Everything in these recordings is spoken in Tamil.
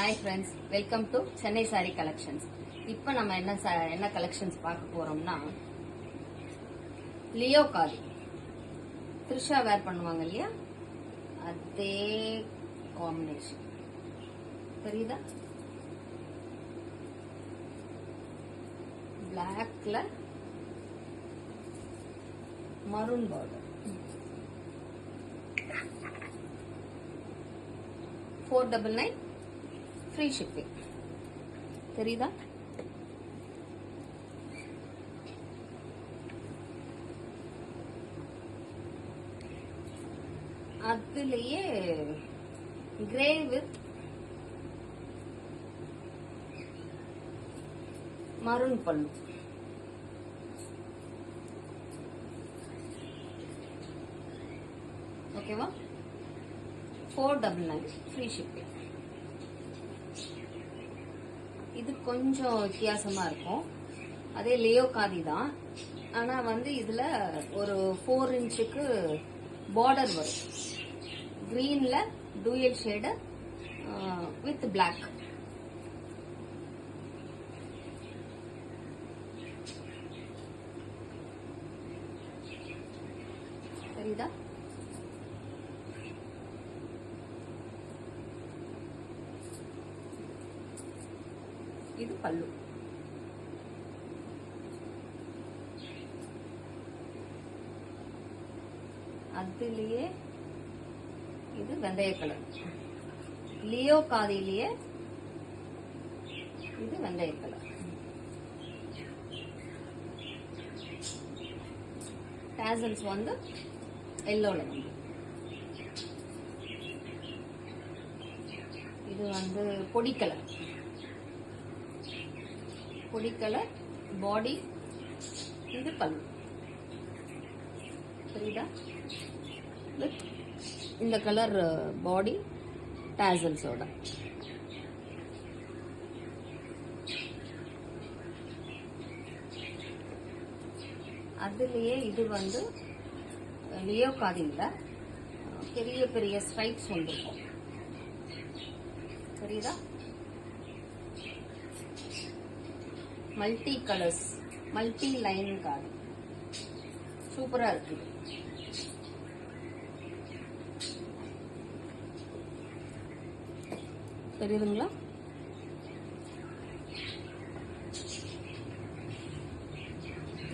Hi friends welcome to Chennai sari collections இப்போ நம்ம என்ன என்ன கலெக்ஷன்ஸ் பார்க்க போறோம்னா லியோ காதி த்ரிஷா வேர் பண்ணுவாங்க இல்லையா? அதே காம்பினேஷன் தெரியுதா பிளாக்ல maroon border four double nine free shipping தெரியுதா? அதுலயே கிரே வித் மருண் பல்லு ஓகேவா four double nine free shipping இது கொஞ்சம் வித்தியாசமா இருக்கும். அதே லியோ காதி தான். ஆனா வந்து இதுல ஒரு ஃபோர் இன்ச்சுக்கு பார்டர் வரும். கிரீன்ல டூயல் ஷேடு வித் பிளாக் தெரியுதா? இது பல்லு. அதுலயே இது வெந்தய கலர். லியோ காதிலேயே இது வெந்தய கலர். டேசல்ஸ் வந்து எல்லோல வந்து. இது வந்து பொடி கலர். பொடி கலர் பாடி இது பல்லு புரியுதா? வித் இந்த கலர் பாடி டேசல்ஸோட அதுலேயே இது வந்து uh, லியோ காதில பெரிய பெரிய ஸ்ட்ரைப்ஸ் வந்துருக்கும் Saritha multi colours multi line card. சூப்பரா இருக்கு. தெரியுதுங்களா?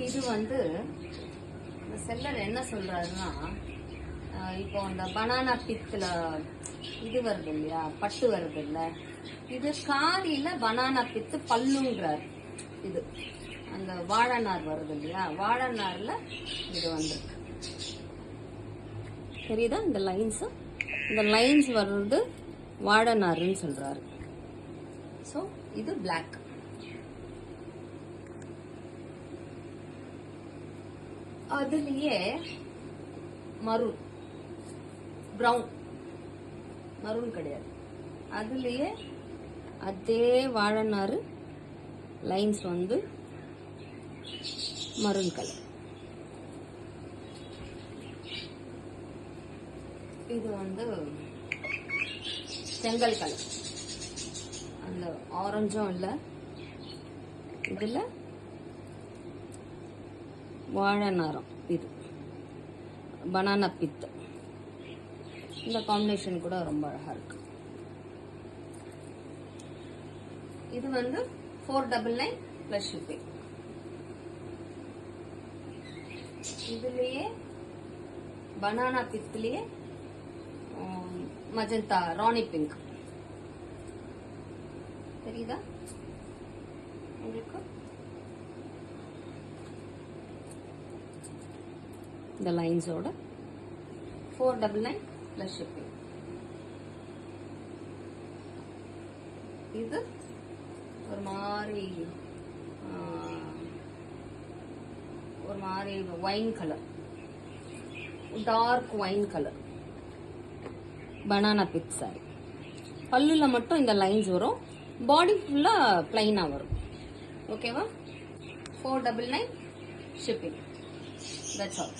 இது வந்து இந்த செல்லர் என்ன சொல்றாருன்னா இப்போ அந்த பனானா பித்துல இது வருது இல்லையா? பட்டு வருது இல்ல. இது காதியில பனானா பித்து பல்லுங்கிறார். இது. அந்த வாழைநார் வருது இல்லையா வாழைநார்ல இது வந்துருக்கு. தெரியுதா இந்த லைன்ஸு இந்த லைன்ஸ் வர்றது வாழைநாருன்னு சொல்றாரு. ஸோ இது பிளாக் அதுலயே மரூன் பிரவுன் மரூன் கிடையாது. அதுலயே அதே வாழைநாறு லைன்ஸ் வந்து மரூன் கலர் இது வந்து செங்கல் கலர் அந்த ஆரஞ்சும் இல்லை. இதில் வாழை நாரம் இது. பனானா பித்து இந்த காம்பினேஷன் கூட ரொம்ப அழகாக இருக்கு. இது வந்து four double nine plus shipping இதுலயே பனானா பித்துலயே மஜந்தா ராணி பிங்க் தெரியுதா? உங்களுக்கு? இந்த லைன்ஸோட four double nine plus shipping இது ஒரு மாதிரி ஒரு மாதிரி wine colour dark wine colour banana big sari பல்லுல மட்டும் இந்த லைன்ஸ் வரும். பாடி ஃபுல்லா பிளைனா வரும். ஓகேவா four double nine shipping that's all